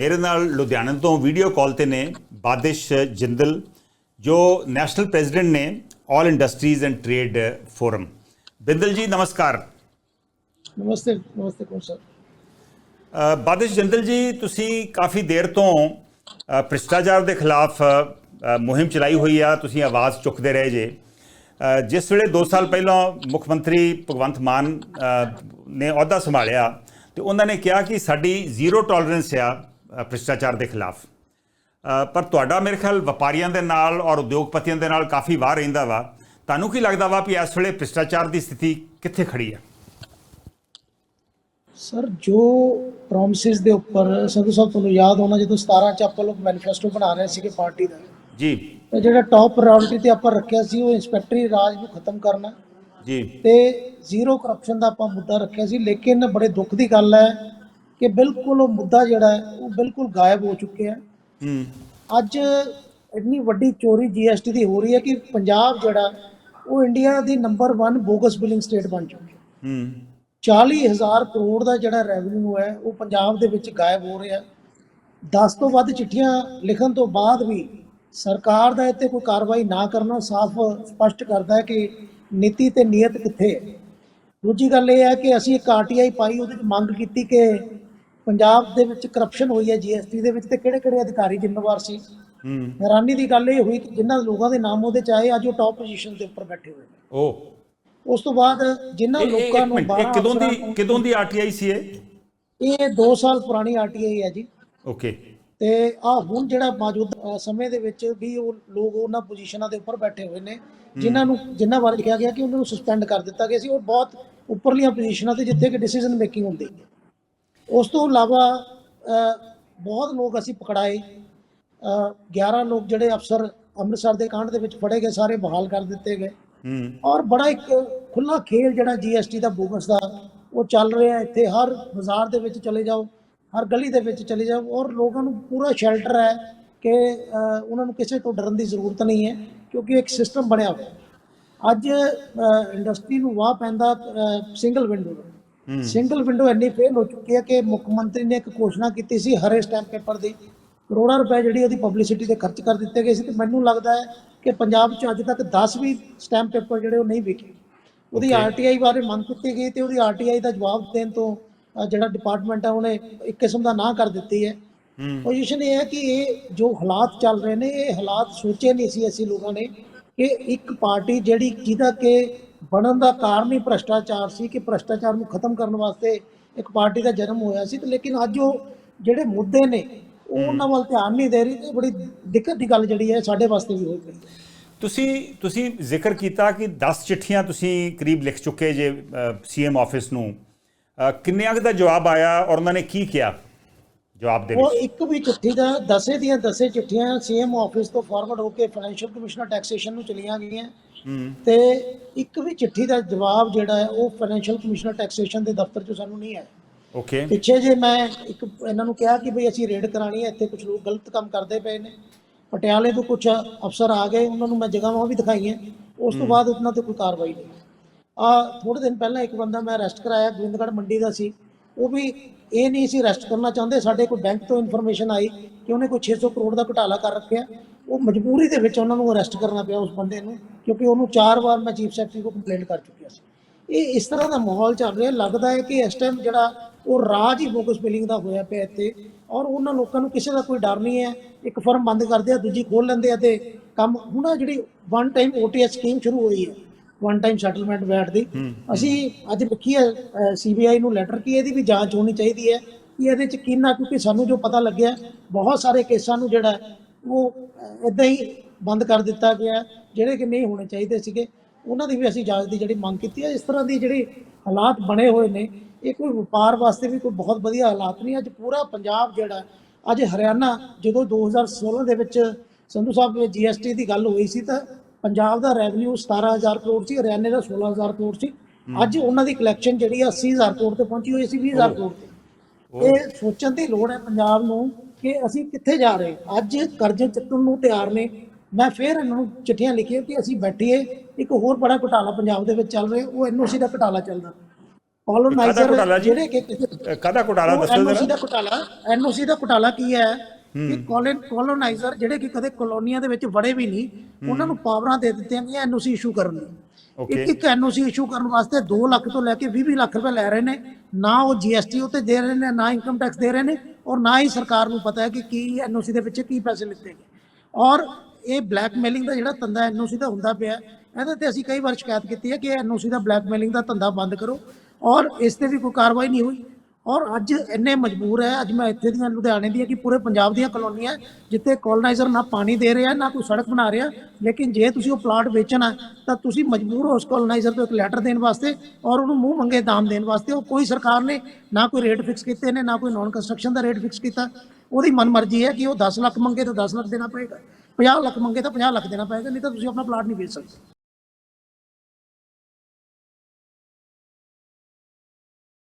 ਮੇਰੇ ਨਾਲ ਲੁਧਿਆਣਾ ਤੋਂ ਵੀਡੀਓ ਕਾਲ ਤੇ ਨੇ ਬਾਦਿਸ਼ ਜਿੰਦਲ ਜੋ ਨੈਸ਼ਨਲ ਪ੍ਰੈਜ਼ੀਡੈਂਟ ਨੇ all industries and trade forum Bindal ji ਨਮਸਕਾਰ ਨਮਸਤੇ ਨਮਸਤੇ ਕੌਣ ਸਰ ਬਾਦਿਸ਼ ਜਿੰਦਲ ਜੀ ਤੁਸੀਂ ਕਾਫੀ ਦੇਰ ਤੋਂ ਭ੍ਰਿਸ਼ਟਾਚਾਰ ਦੇ ਖਿਲਾਫ ਮੁਹਿੰਮ ਚਲਾਈ ਹੋਈ ਆ ਤੁਸੀਂ ਆਵਾਜ਼ ਚੁੱਕਦੇ ਰਹੇ ਜੇ ਜਿਸ ਵੇਲੇ 2 ਸਾਲ ਪਹਿਲਾਂ ਮੁੱਖ ਮੰਤਰੀ ਭਗਵੰਤ ਮਾਨ ਨੇ ਅਹੁਦਾ ਸੰਭਾਲਿਆ ਤੇ ਉਹਨਾਂ ਨੇ ਕਿਹਾ ਕਿ ਸਾਡੀ ਜ਼ੀਰੋ ਟੋਲਰੈਂਸ ਆ ਭ੍ਰਿਸ਼ਟਾਚਾਰ ਦੇ ਖਿਲਾਫ। ਪਰ ਤੁਹਾਡਾ ਮੇਰੇ ਖਿਆਲ ਵਪਾਰੀਆਂ ਦੇ ਨਾਲ ਔਰ ਉਦਯੋਗਪਤੀਆਂ ਦੇ ਨਾਲ ਕਾਫੀ ਵਾਰ ਰਹਿੰਦਾ ਵਾ। ਤੁਹਾਨੂੰ ਕੀ ਲੱਗਦਾ ਵਾ ਵੀ ਇਸ ਵੇਲੇ ਭ੍ਰਿਸ਼ਟਾਚਾਰ ਦੀ ਸਥਿਤੀ ਕਿੱਥੇ ਖੜੀ ਆ ਸਰ ਜੋ ਪ੍ਰੋਮਿਸਸ ਦੇ ਉੱਪਰ ਸੰਧੂ ਸਾਹਿਬ ਤੁਹਾਨੂੰ ਯਾਦ ਹੋਣਾ ਜਦੋਂ 17 ਚ ਆਪਾਂ ਲੋਕ ਮੈਨੀਫੈਸਟੋ ਬਣਾ ਰਹੇ ਸੀਗੇ ਪਾਰਟੀ ਦਾ। ਜੀ। ਤੇ ਜਿਹੜਾ ਟੌਪ ਪ੍ਰਾਇੋਰਟੀ ਤੇ ਆਪਾਂ ਰੱਖਿਆ ਸੀ ਉਹ ਇੰਸਪੈਕਟਰੀ ਰਾਜ ਨੂੰ ਖਤਮ ਕਰਨਾ। ਜੀ। ਤੇ ਜ਼ੀਰੋ ਕਰਪਸ਼ਨ ਦਾ ਆਪਾਂ ਮੁੱਦਾ ਰੱਖਿਆ ਸੀ ਲੇਕਿਨ ਬੜੇ ਦੁੱਖ ਦੀ ਗੱਲ ਹੈ ਕਿ ਬਿਲਕੁਲ ਉਹ ਮੁੱਦਾ ਜਿਹੜਾ ਹੈ ਉਹ ਬਿਲਕੁਲ ਗਾਇਬ ਹੋ ਚੁੱਕਿਆ ਹੈ। ਹੂੰ। ਅੱਜ ਇੰਨੀ ਵੱਡੀ ਚੋਰੀ ਜੀਐਸਟੀ ਦੀ ਹੋ ਰਹੀ ਹੈ ਕਿ ਪੰਜਾਬ ਜਿਹੜਾ ਉਹ ਇੰਡੀਆ ਦੀ ਨੰਬਰ 1 ਬੋਗਸ ਬਿਲਿੰਗ ਸਟੇਟ ਬਣ ਚੁੱਕੀ ਹੈ। ਹੂੰ। 40000 ਕਰੋੜ ਦਾ ਜਿਹੜਾ ਰੈਵਨਿਊ ਹੈ ਉਹ ਪੰਜਾਬ ਦੇ ਵਿੱਚ ਗਾਇਬ ਹੋ ਰਿਹਾ 10 ਤੋਂ ਵੱਧ ਚਿੱਠੀਆਂ ਲਿਖਣ ਤੋਂ ਬਾਅਦ ਵੀ ਸਰਕਾਰ ਦਾ ਇੱਥੇ ਕੋਈ ਕਾਰਵਾਈ ਨਾ ਕਰਨਾ ਸਾਫ਼ ਸਪਸ਼ਟ ਕਰਦਾ ਹੈ ਕਿ ਨੀਤੀ ਤੇ ਨੀਅਤ ਕਿੱਥੇ ਹੈ। ਦੂਜੀ ਗੱਲ ਇਹ ਹੈ ਕਿ ਅਸੀਂ ਇੱਕ ਆਰਟੀਆਈ ਪਾਈ ਉਹਦੇ ਵਿੱਚ ਮੰਗ ਕੀਤੀ ਕਿ ਪੰਜਾਬ ਦੇ ਵਿੱਚ ਕਰਪਸ਼ਨ ਹੋਈ ਹੈ ਜੀਐਸਟੀ ਦੇ ਵਿੱਚ ਤੇ ਕਿਹੜੇ-ਕਿਹੜੇ ਅਧਿਕਾਰੀ ਜ਼ਿੰਮੇਵਾਰ ਸੀ? ਹੂੰ। ਹੈਰਾਨੀ ਦੀ ਗੱਲ ਇਹ ਹੋਈ ਕਿ ਜਿਨ੍ਹਾਂ ਲੋਕਾਂ ਦੇ ਨਾਮ ਉਹਦੇ ਚ ਆਏ ਅੱਜ ਉਹ ਟੌਪ ਪੋਜੀਸ਼ਨ ਦੇ ਉੱਪਰ ਬੈਠੇ ਹੋਏ ਨੇ। ਉਹ ਉਸ ਤੋਂ ਬਾਅਦ ਜਿਨ੍ਹਾਂ ਲੋਕਾਂ ਨੂੰ 12 ਕਿਦੋਂ ਦੀ ਕਿਦੋਂ ਦੀ ਆਰਟੀਆਈ ਸੀ ਇਹ? ਇਹ 2 ਸਾਲ ਪੁਰਾਣੀ ਆਰਟੀਆਈ ਹੈ ਜੀ। ਓਕੇ। ਤੇ ਆ ਹੁਣ ਜਿਹੜਾ ਮੌਜੂਦਾ ਸਮੇਂ ਦੇ ਵਿੱਚ ਵੀ ਉਹ ਲੋਕ ਉਹਨਾਂ ਪੋਜੀਸ਼ਨਾਂ ਦੇ ਉੱਪਰ ਬੈਠੇ ਹੋਏ ਨੇ ਜਿਨ੍ਹਾਂ ਨੂੰ ਜਿਨ੍ਹਾਂ ਬਾਰੇ ਲਿਖਿਆ ਗਿਆ ਕਿ ਉਹਨਾਂ ਨੂੰ ਸਸਪੈਂਡ ਕਰ ਦਿੱਤਾ ਗਿਆ ਸੀ। ਉਹ ਬਹੁਤ ਉੱਪਰਲੀਆਂ ਪੋਜੀਸ਼ਨਾਂ ਤੇ ਜਿੱਥੇ ਕਿ ਡਿਸੀਜਨ ਮੇਕਿੰਗ ਹੁੰਦੀ ਹੈ। ਉਸ ਤੋਂ ਇਲਾਵਾ ਬਹੁਤ ਲੋਕ ਅਸੀਂ ਪਕੜਾਏ। ਅ, 11 ਲੋਕ ਜਿਹੜੇ ਅਫਸਰ ਅੰਮ੍ਰਿਤਸਰ ਦੇ ਕਾਂਡ ਦੇ ਵਿੱਚ ਫੜੇ ਗਏ ਸਾਰੇ ਬਹਾਲ ਕਰ ਦਿੱਤੇ ਗਏ। ਔਰ ਬੜਾ ਇੱਕ ਖੁੱਲਾ ਖੇਲ ਜਿਹੜਾ ਜੀਐਸਟੀ ਦਾ ਬੋਗਸ ਦਾ ਉਹ ਚੱਲ ਰਿਹਾ ਇੱਥੇ ਹਰ ਬਾਜ਼ਾਰ ਦੇ ਵਿੱਚ ਚਲੇ ਜਾਓ ਹਰ ਗਲੀ ਦੇ ਵਿੱਚ ਚਲੇ ਜਾਓ ਔਰ ਲੋਕਾਂ ਨੂੰ ਪੂਰਾ ਸ਼ੈਲਟਰ ਹੈ ਕਿ ਉਹਨਾਂ ਨੂੰ ਕਿਸੇ ਤੋਂ ਡਰਨ ਦੀ ਜ਼ਰੂਰਤ ਨਹੀਂ ਹੈ ਕਿਉਂਕਿ ਇੱਕ ਸਿਸਟਮ ਬਣਿਆ ਹੋਇਆ ਹੈ। ਅੱਜ ਇੰਡਸਟਰੀ ਨੂੰ ਵਾਹ ਪੈਂਦਾ ਸਿੰਗਲ ਵਿੰਡੋ ਦਾ। ਸਿੰਗਲ ਵਿੰਡੋ ਇੰਨੀ ਫੇਲ ਹੋ ਚੁੱਕੀ ਹੈ ਕਿ ਮੁੱਖ ਮੰਤਰੀ ਨੇ ਇੱਕ ਘੋਸ਼ਣਾ ਕੀਤੀ ਸੀ ਹਰੇ ਸਟੈਂਪ ਪੇਪਰ ਦੀ। ਕਰੋੜਾਂ ਰੁਪਏ ਜਿਹੜੀ ਉਹਦੀ ਪਬਲਿਸਿਟੀ ਤੇ ਖਰਚ ਕਰ ਦਿੱਤੇ ਗਏ ਸੀ ਤੇ ਮੈਨੂੰ ਲੱਗਦਾ ਹੈ ਕਿ ਪੰਜਾਬ 'ਚ ਅੱਜ ਤੱਕ 10 ਵੀ ਸਟੈਂਪ ਪੇਪਰ ਜਿਹੜੇ ਉਹ ਨਹੀਂ ਵਿਕੇ ਉਹਦੀ ਆਰਟੀਆਈ ਬਾਰੇ ਮੰਗ ਕੀਤੀ ਗਈ ਤੇ ਉਹਦੀ ਆਰਟੀਆਈ ਦਾ ਜਵਾਬ ਦੇਣ ਤੋਂ ਜਿਹੜਾ ਡਿਪਾਰਟਮੈਂਟ ਹੈ ਉਹਨੇ ਇੱਕ ਕਿਸਮ ਦਾ ਨਾ ਕਰ ਦਿੱਤੀ ਹੂੰ। ਪੋਜੀਸ਼ਨ ਇਹ ਹੈ ਕਿ ਇਹ ਜੋ ਹਾਲਾਤ ਚੱਲ ਰਹੇ ਨੇ ਇਹ ਹਾਲਾਤ ਸੋਚੇ ਨਹੀਂ ਸੀ ਅਸੀਂ ਲੋਕਾਂ ਨੇ ਕਿ ਇੱਕ ਪਾਰਟੀ ਜਿਹੜੀ ਜਿਹਦਾ ਕਿ ਬਣਨ ਦਾ ਕਾਰਨ ਹੀ ਭ੍ਰਸ਼ਟਾਚਾਰ ਸੀ ਕਿ ਭ੍ਰਸ਼ਟਾਚਾਰ ਨੂੰ ਖਤਮ ਕਰਨ ਵਾਸਤੇ ਇੱਕ ਪਾਰਟੀ ਦਾ ਜਨਮ ਹੋਇਆ ਸੀ ਤੇ ਲੇਕਿਨ ਅੱਜ ਉਹ ਜਿਹੜੇ ਮੁੱਦੇ ਨੇ ਉਹ ਉਹਨਾਂ ਵੱਲ ਧਿਆਨ ਨਹੀਂ ਦੇ ਰਹੀ ਤੇ ਬੜੀ ਦਿੱਕਤ ਦੀ ਗੱਲ ਜਿਹੜੀ ਹੈ ਸਾਡੇ ਵਾਸਤੇ ਵੀ ਹੋਈ ਪਈ ਹੈ ਤੁਸੀਂ ਤੁਸੀਂ ਜ਼ਿਕਰ ਕੀਤਾ ਕਿ 10 ਚਿੱਠੀਆਂ ਤੁਸੀਂ ਕਰੀਬ ਲਿਖ ਚੁੱਕੇ ਜੇ ਸੀਐਮ ਆਫਿਸ ਨੂੰ। ਅ, ਕਿੰਨਿਆਂ ਦਾ ਜਵਾਬ ਆਇਆ ਔਰ ਉਹਨਾਂ ਨੇ ਕੀ ਕਿਹਾ? ਜਵਾਬ ਦੇ ਉਹ ਇੱਕ ਵੀ ਚਿੱਠੀ ਦਾ ਦਸੇ ਦੀਆਂ ਦਸੇ ਚਿੱਠੀਆਂ ਸੀਐਮ ਆਫਿਸ ਤੋਂ ਫਾਰਵਰਡ ਹੋ ਕੇ ਫਾਈਨੈਂਸ਼ੀਅਲ ਕਮਿਸ਼ਨਰ ਟੈਕਸੇਸ਼ਨ ਨੂੰ ਚਲੀਆਂ ਗਈਆਂ। ਹੂੰ। ਤੇ ਇੱਕ ਵੀ ਚਿੱਠੀ ਦਾ ਜਵਾਬ ਜਿਹੜਾ ਹੈ ਉਹ ਫਾਈਨੈਂਸ਼ੀਅਲ ਕਮਿਸ਼ਨਰ ਟੈਕਸੇਸ਼ਨ ਦੇ ਦਫ਼ਤਰ 'ਚੋਂ ਸਾਨੂੰ ਨਹੀਂ ਆਇਆ। ਓਕੇ। ਪਿੱਛੇ ਜੇ ਮੈਂ ਇੱਕ ਇਹਨਾਂ ਨੂੰ ਕਿਹਾ ਕਿ ਭਈ ਅਸੀਂ ਰੇਡ ਕਰਾਣੀ ਹੈ ਇੱਥੇ ਕੁਝ ਲੋਕ ਗਲਤ ਕੰਮ ਕਰਦੇ ਪਏ ਨੇ ਪਟਿਆਲੇ ਤੋਂ ਕੁਝ ਅਫਸਰ ਆ ਗਏ ਉਹਨਾਂ ਨੂੰ ਮੈਂ ਜਗ੍ਹਾਵਾਂ ਵੀ ਦਿਖਾਈਆਂ ਉਸ ਤੋਂ ਬਾਅਦ ਉਹਨਾਂ ਤੇ ਕੋਈ ਕਾਰਵਾਈ ਨਹੀਂ ਆ ਥੋੜੇ ਦਿਨ ਪਹਿਲਾਂ ਇੱਕ ਬੰਦਾ ਮੈਂ ਅਰੈਸਟ ਕਰਾਇਆ ਗੋਬਿੰਦਗੜ੍ਹ ਮੰਡੀ ਦਾ ਸੀ। ਉਹ ਵੀ ਇਹ ਨਹੀਂ ਸੀ ਅਰੈਸਟ ਕਰਨਾ ਚਾਹੁੰਦੇ, ਸਾਡੇ ਕੋਲ ਬੈਂਕ ਤੋਂ ਇਨਫੋਰਮੇਸ਼ਨ ਆਈ ਕਿ ਉਹਨੇ ਕੋਈ 600 ਕਰੋੜ ਦਾ ਘੁਟਾਲਾ ਕਰ ਰੱਖਿਆ। ਉਹ ਮਜਬੂਰੀ ਦੇ ਵਿੱਚ ਉਹਨਾਂ ਨੂੰ ਅਰੈਸਟ ਕਰਨਾ ਪਿਆ ਉਸ ਬੰਦੇ ਨੂੰ, ਕਿਉਂਕਿ ਉਹਨੂੰ ਚਾਰ ਵਾਰ ਮੈਂ ਚੀਫ ਸੈਕਟਰੀ ਕੋਲ ਕੰਪਲੇਂਟ ਕਰ ਚੁੱਕਿਆ ਸੀ। ਇਹ ਇਸ ਤਰ੍ਹਾਂ ਦਾ ਮਾਹੌਲ ਚੱਲ ਰਿਹਾ, ਲੱਗਦਾ ਹੈ ਕਿ ਇਸ ਟਾਈਮ ਜਿਹੜਾ ਉਹ ਰਾਜ ਹੀ ਫੋਕਸ ਬਿਲਿੰਗ ਦਾ ਹੋਇਆ ਪਿਆ ਇੱਥੇ, ਔਰ ਉਹਨਾਂ ਲੋਕਾਂ ਨੂੰ ਕਿਸੇ ਦਾ ਕੋਈ ਡਰ ਨਹੀਂ ਹੈ। ਇੱਕ ਫਰਮ ਬੰਦ ਕਰਦੇ ਆ ਦੂਜੀ ਖੋਲ ਲੈਂਦੇ ਆ ਤੇ ਕੰਮ, ਹੁਣ ਜਿਹੜੀ ਵਨ ਟਾਈਮ ਓਟੀਐਸ ਸਕੀਮ ਸ਼ੁਰੂ ਹੋਈ ਹੈ ਵਨ ਟਾਈਮ ਸੈਟਲਮੈਂਟ ਵੈਟ ਦੀ। ਅਸੀਂ ਅੱਜ ਲਿਖੀ ਹੈ ਸੀਬੀਆਈ ਨੂੰ ਲੈਟਰ ਕਿ ਇਹਦੀ ਵੀ ਜਾਂਚ ਹੋਣੀ ਚਾਹੀਦੀ ਹੈ ਕਿ ਇਹਦੇ ਚ ਕਿੰਨਾ ਕਿਉਂਕਿ ਸਾਨੂੰ ਜੋ ਪਤਾ ਲੱਗਿਆ ਬਹੁਤ ਸਾਰੇ ਕੇਸਾਂ ਨੂੰ ਜਿਹੜਾ ਉਹ ਇਦਾਂ ਹੀ ਬੰਦ ਕਰ ਦਿੱਤਾ ਗਿਆ ਜਿਹੜੇ ਕਿ ਨਹੀਂ ਹੋਣੇ ਚਾਹੀਦੇ ਸੀਗੇ। ਉਹਨਾਂ ਦੀ ਵੀ ਅਸੀਂ ਜਾਂਚ ਦੀ ਜਿਹੜੀ ਮੰਗ ਕੀਤੀ ਹੈ ਇਸ ਤਰ੍ਹਾਂ ਦੀ ਜਿਹੜੀ ਹਾਲਾਤ ਬਣੇ ਹੋਏ ਨੇ ਇਹ ਕੋਈ ਵਪਾਰ ਵਾਸਤੇ ਵੀ ਕੋਈ ਬਹੁਤ ਵਧੀਆ ਹਾਲਾਤ ਨਹੀਂ ਅੱਜ ਪੂਰਾ ਪੰਜਾਬ ਜਿਹੜਾ ਅੱਜ ਹਰਿਆਣਾ ਜਦੋਂ 2016 ਦੇ ਵਿੱਚ ਸੰਧੂ ਸਾਹਿਬ ਜੀਐਸਟੀ ਦੀ ਗੱਲ ਹੋਈ ਸੀ ਤਾਂ ਪੰਜਾਬ ਦਾ ਰੈਵਨਿਊ 17000 ਕਰੋੜ ਸੀ ਹਰਿਆਣੇ ਦਾ 16000 ਕਰੋੜ ਸੀ। ਅੱਜ ਉਹਨਾਂ ਦੀ ਕਲੈਕਸ਼ਨ ਜਿਹੜੀ ਆ 80000 ਕਰੋੜ ਤੇ ਪਹੁੰਚੀ ਹੋਈ ਸੀ 20000 ਕਰੋੜ ਤੇ। ਇਹ ਸੋਚਣ ਦੀ ਲੋੜ ਹੈ ਪੰਜਾਬ ਨੂੰ ਕਿ ਅਸੀਂ ਕਿੱਥੇ ਜਾ ਰਹੇ। ਅੱਜ ਕਰਜ਼ੇ ਚੱਕਣ ਨੂੰ ਤਿਆਰ ਨੇ। ਮੈਂ ਫੇਰ ਇਹਨਾਂ ਨੂੰ ਚਿੱਠੀਆਂ ਲਿਖੀਆਂ ਕਿ ਅਸੀਂ ਬੈਠੀਏ ਇੱਕ ਹੋਰ ਬੜਾ ਘੁਟਾਲਾ ਪੰਜਾਬ ਦੇ ਵਿੱਚ ਚੱਲ ਰਿਹਾ ਉਹ ਐਨਓਸੀ ਦਾ ਘੁਟਾਲਾ ਚੱਲਦਾ। ਕੋਲੋਨਾਈਜ਼ਰ? ਜਿਹੜੇ ਕਿ ਕਾਹਦਾ ਘੁਟਾਲਾ? ਦੱਸੋ ਐਨਓਸੀ ਜਰਾ ਦਾ ਘੁਟਾਲਾ। ਐਨਓਸੀ ਦਾ ਘੁਟਾਲਾ ਕੀ ਹੈ? ਕਿ ਕੋਲਨ ਕੋਲੋਨਾਈਜ਼ਰ ਜਿਹੜੇ ਕਿ ਕਦੇ ਕਲੋਨੀਆਂ ਦੇ ਵਿੱਚ ਵੜੇ ਵੀ ਨਹੀਂ ਉਹਨਾਂ ਨੂੰ ਪਾਵਰਾਂ ਦੇ ਦਿੱਤੀਆਂ ਗਈਆਂ ਐਨਓਸੀ ਇਸ਼ੂ ਕਰਨ ਲਈ. ਇੱਕ ਇੱਕ ਐਨਓਸੀ ਇਸ਼ੂ ਕਰਨ ਵਾਸਤੇ 2 ਲੱਖ ਤੋਂ ਲੈ ਕੇ 20 20 ਲੱਖ ਰੁਪਏ ਲੈ ਰਹੇ ਨੇ। ਨਾ ਉਹ ਜੀਐਸਟੀ ਉਤੇ ਦੇ ਰਹੇ ਨੇ ਨਾ ਇਨਕਮ ਟੈਕਸ ਦੇ ਰਹੇ ਨੇ ਔਰ ਨਾ ਹੀ ਸਰਕਾਰ ਨੂੰ ਪਤਾ ਹੈ ਕਿ ਕੀ ਐਨਓਸੀ ਦੇ ਵਿੱਚ ਕੀ ਪੈਸੇ ਲਿੱਤੇ ਗਏ। ਔਰ ਇਹ ਬਲੈਕਮੇਲਿੰਗ ਦਾ ਜਿਹੜਾ ਧੰਦਾ ਐਨਓਸੀ ਦਾ ਹੁੰਦਾ ਪਿਆ ਇਹਦੇ ਤੇ ਅਸੀਂ ਕਈ ਵਾਰ ਸ਼ਿਕਾਇਤ ਕੀਤੀ ਹੈ ਕਿ ਐਨਓਸੀ ਦਾ ਬਲੈਕਮੇਲਿੰਗ ਦਾ ਧੰਦਾ ਬੰਦ ਕਰੋ। ਔਰ ਇਸ ਤੇ ਵੀ ਕੋਈ ਕਾਰਵਾਈ ਨਹੀਂ ਹੋਈ। ਔਰ ਅੱਜ ਇੰਨੇ ਮਜਬੂਰ ਹੈ, ਅੱਜ ਮੈਂ ਇੱਥੇ ਦੀਆਂ ਲੁਧਿਆਣੇ ਦੀਆਂ ਕਿ ਪੂਰੇ ਪੰਜਾਬ ਦੀਆਂ ਕਲੋਨੀਆਂ ਜਿੱਥੇ ਕੋਲੋਨਾਈਜ਼ਰ ਨਾ ਪਾਣੀ ਦੇ ਰਿਹਾ, ਨਾ ਕੋਈ ਸੜਕ ਬਣਾ ਰਿਹਾ, ਲੇਕਿਨ ਜੇ ਤੁਸੀਂ ਉਹ ਪਲਾਟ ਵੇਚਣਾ ਤਾਂ ਤੁਸੀਂ ਮਜਬੂਰ ਹੋ ਉਸ ਕੋਲੋਨਾਈਜ਼ਰ ਤੋਂ ਇੱਕ ਲੈਟਰ ਦੇਣ ਵਾਸਤੇ ਔਰ ਉਹਨੂੰ ਮੂੰਹ ਮੰਗੇ ਦਾਮ ਦੇਣ ਵਾਸਤੇ। ਉਹ ਕੋਈ ਸਰਕਾਰ ਨੇ ਨਾ ਕੋਈ ਰੇਟ ਫਿਕਸ ਕੀਤੇ ਨੇ, ਨਾ ਕੋਈ ਨਾਨ ਕੰਸਟਰਕਸ਼ਨ ਦਾ ਰੇਟ ਫਿਕਸ ਕੀਤਾ। ਉਹਦੀ ਮਨਮਰਜ਼ੀ ਹੈ ਕਿ ਉਹ 10 ਲੱਖ ਮੰਗੇ ਤਾਂ 10 ਲੱਖ ਦੇਣਾ ਪਏਗਾ 50 ਲੱਖ ਮੰਗੇ ਤਾਂ 50 ਲੱਖ ਦੇਣਾ ਪਏਗਾ, ਨਹੀਂ ਤਾਂ ਤੁਸੀਂ ਆਪਣਾ ਪਲਾਟ ਨਹੀਂ ਵੇਚ ਸਕਦੇ।